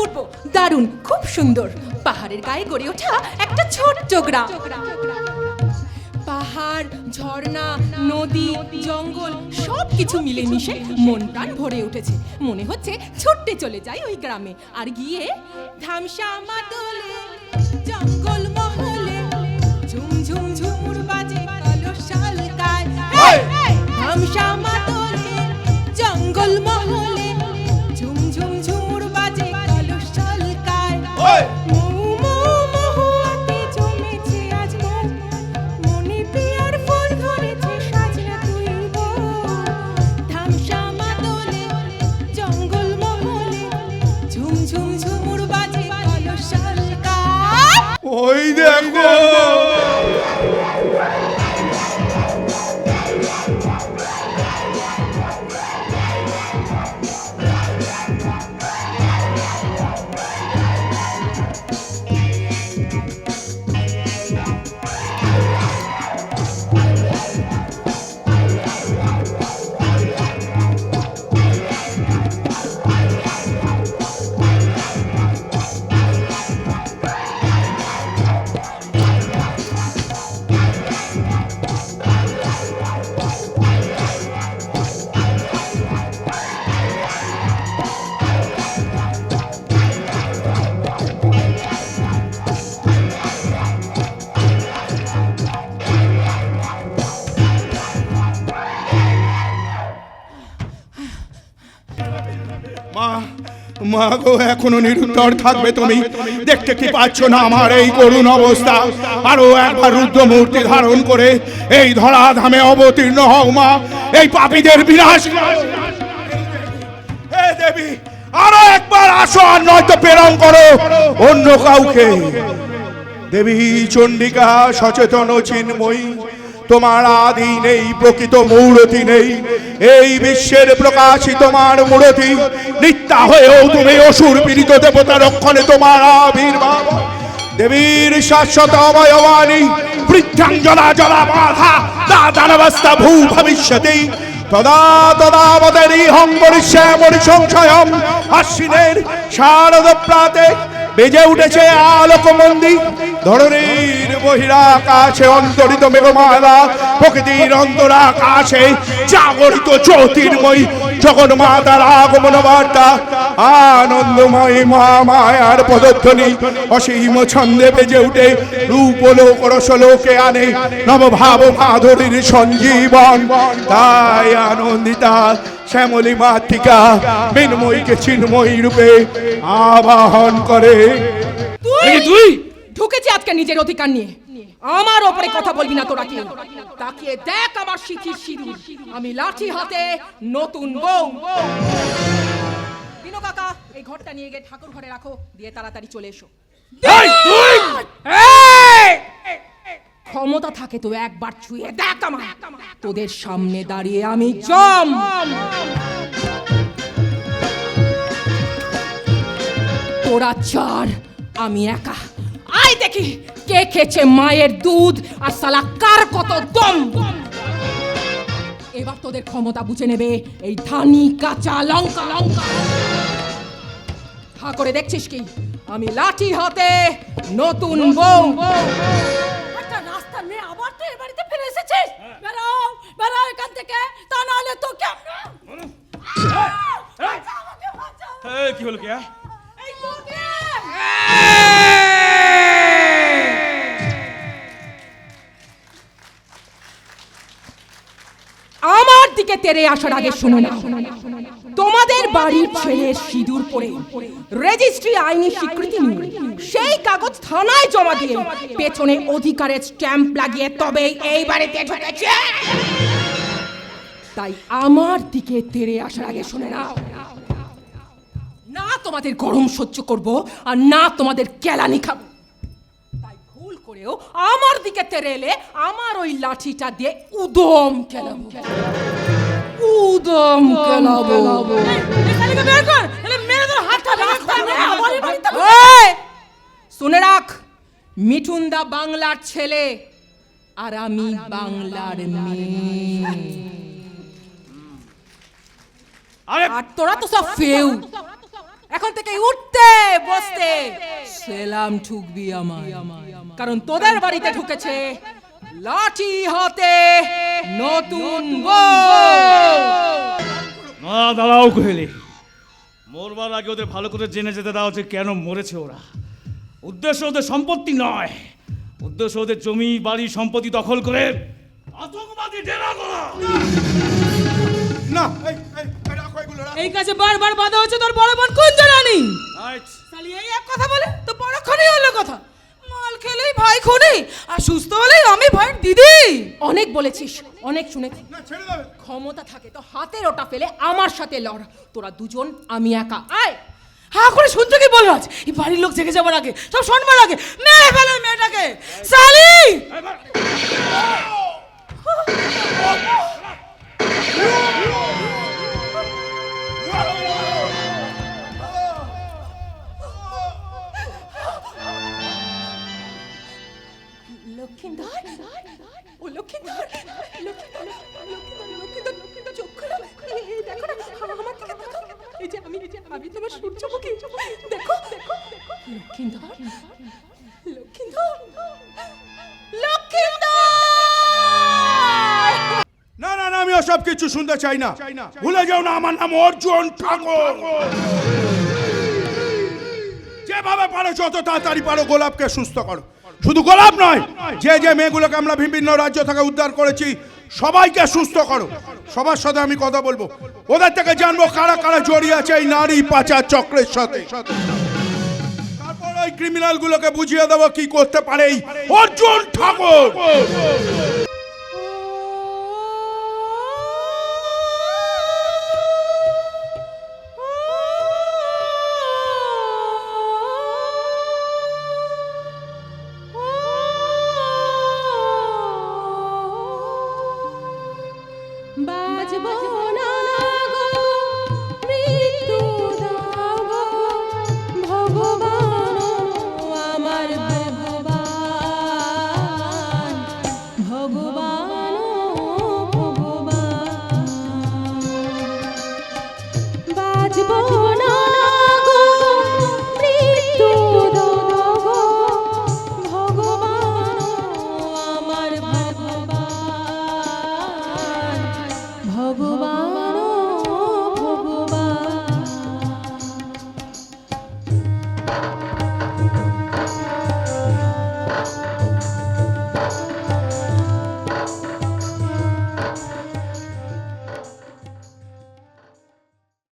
অপূর্ব দারুণ খুব সুন্দর। পাহাড়ের গায়ে গড়ে ওঠা একটা ছোট্ট গ্রাম। পাহাড় ঝর্ণা নদী জঙ্গল সব কিছু মিলেমিশে মন প্রাণ ভরে উঠেছে। মনে হচ্ছে ছুটতে চলে যাই ওই গ্রামে। আর গিয়ে ধামসা মাদলে জঙ্গল মহলে ঝুম ঝুম ঝুমুর বাজে ধামসা মাদলে ঝুমুর বাজে কালো শালকায় ওই দেখো মা মা গো, এখনও নিরুত্তর থাকবে তুমি। দেখতে কি পাচ্ছ না আমার এই করুণ অবস্থা? আরও একবার রুদ্র মূর্তি ধারণ করে এই ধরা ধামে অবতীর্ণ হও মা। এই পাপীদের বিনাশ হে দেবী, আরও একবার আসো আর নয়তো প্রেরণ করো অন্য কাউকে। দেবী চণ্ডিকা সচেতন চিন্ময়ী। তোমার আদি নেই, প্রকৃত মূরতি নেই। এই বিশ্বের প্রকাশই তোমার মূরতি নিত্যা হয়েও তুমি অসুর পীড়িত দেবতা রক্ষণে তোমার আবির্ভাব। দেবীর শাশ্বত অবয়বানী বৃদ্ধাঞ্জলা জলা বাধা, দাদানবস্থা ভূ ভবিষ্যতি। তদা তদাবতারি হঙ্গরি শ্যামরি সংশয়ম আশ্বিনের শারদ প্রাতে বেজে উঠেছে আলোক মন্দির ধরণীর বহিরাকাশে অন্তরিত মেঘমালা, প্রকৃতির অন্তরাকাশে জাগরিত জ্যোতির্ময়ী জগন মাতার আগমন বার্তা, আনন্দময় মা মায়ার পদধ্বনি, অসীম ছন্দে বেজে উঠে রূপ লোক রসলোকে আনে নবভাব মাধুরীর সঞ্জীবন। তাই আনন্দিতা শ্যামলী মাতৃকা মিনময়ীকে চিন্ময়ী রূপে আবাহন করে। তুই! ঢুকেছি আজকে নিজের অধিকার নিয়ে। আমার ওপরে কথা বলবি না তোরা কেউ তাকিয়ে দেখ আমার শিখির সিঁদুর আমি লাঠি হাতে নতুন বউ। দিনো কাকা এই ঘরটা নিয়ে গিয়ে ঠাকুর ঘরে রাখো দিয়ে তাড়াতাড়ি চলে এসো। ক্ষমতা থাকে তো একবার ছুঁয়ে দেখ আমার। তোদের সামনে দাঁড়িয়ে আমি জম। তোরা চার আমি একা। আয় দেখি কে খেয়েছে মায়ের দুধ আর সালা কার কত দম? এবার তোদের ক্ষমতা বুঝে নেবে এই ধানি কাঁচা লঙ্কা লঙ্কা। হা করে দেখছিস কি? আমি লাঠি হাতে নতুন বউ। একটা রাস্তার মেয়ে আবার তুই এ বাড়িতে ফিরে এসেছিস? বেরাও বেরাও এখান থেকে। তা নাহলে তো আমাকে এই, কি হলো কে দিকে তেরে আসার আগে শুনে না। তোমাদের বাড়ির ছেলের সিঁদুর পরে রেজিস্ট্রি আইনি স্বীকৃতি নিয়ে সেই কাগজ থানায় জমা দিয়ে পেছনে অধিকারের স্ট্যাম্প লাগিয়ে তবে এই বাড়িতে ঢুকেছে। তাই আমার দিকে তেরে আসার আগে শুনে নাও। না তোমাদের গরম সহ্য করব আর না তোমাদের কেলানি খাব। তাই ভুল করেও আমার দিকে তেরে এলে আমার ওই লাঠিটা দিয়ে উদম কেলাবো। উদম কেলাবো! শুনে রাখ মিঠুনদা বাংলার ছেলে আর আমি বাংলার মেয়ে। আর! তোরা তো সব ফেউ। এখন থেকে উঠতে বসতে। সেলাম ঠুকবি আমার কারণ তোদের বাড়িতে ঢুকেছে। লাঠি হাতে নতুন না দাঁড়াও কোহেলি। মরবার আগে ওদের ভালো করে জেনে যেতে দাও যে কেন মরেছে ওরা। উদ্দেশ্য ওদের সম্পত্তি নয়। উদ্দেশ্য ওদের জমি বাড়ি সম্পত্তি দখল করে আতঙ্কবাদী ডেরা করা। না এই কাছে বারবার বাধা হচ্ছে তোর বড় বোন কুঞ্জরানী রাইট শালি এই এক কথা বলে তো পরক্ষণেই হলো কথা। খেলেই ভাই খুনি আর সুস্থ হলেই আমি ভাইয়ের দিদি। অনেক বলেছিস অনেক শুনেছি। না ছেড়ে দেবে ক্ষমতা থাকে তো হাতের ওটা ফেলে আমার সাথে লড়। তোরা দুজন আমি একা। আয় হা করে শুনছো কি বলরাজ? এই বাড়ির লোক জেগে যাবার আগে সব শোনবার আগে মেরে ফেলে মেয়েটাকে। সালি! লক্ষিন্দর এই যে আমি আমি তোমার সূর্যমুখী। দেখো দেখো লক্ষিন্দর লক্ষিন্দর না না না, আমি ওসব কিছু শুনতে চাই না। ভুলে যাও না, আমার নাম অর্জুন ঠাকুর। যেভাবে পারো যত তাড়াতাড়ি পারো, গোলাপকে সুস্থ করো। শুধু গোলাপ নয়, যে যে মেয়েগুলোকে আমরা বিভিন্ন রাজ্য থেকে উদ্ধার করেছি, সবাইকে সুস্থ করো। সবার সাথে আমি কথা বলব। ওদের থেকে জানব কারা কারা জড়িয়ে আছে এই নারী পাচার চক্রের সাথে। তারপর ওই ক্রিমিনাল গুলোকে বুঝিয়ে দেবো কি করতে পারে অর্জুন ঠাকুর। বাজবো।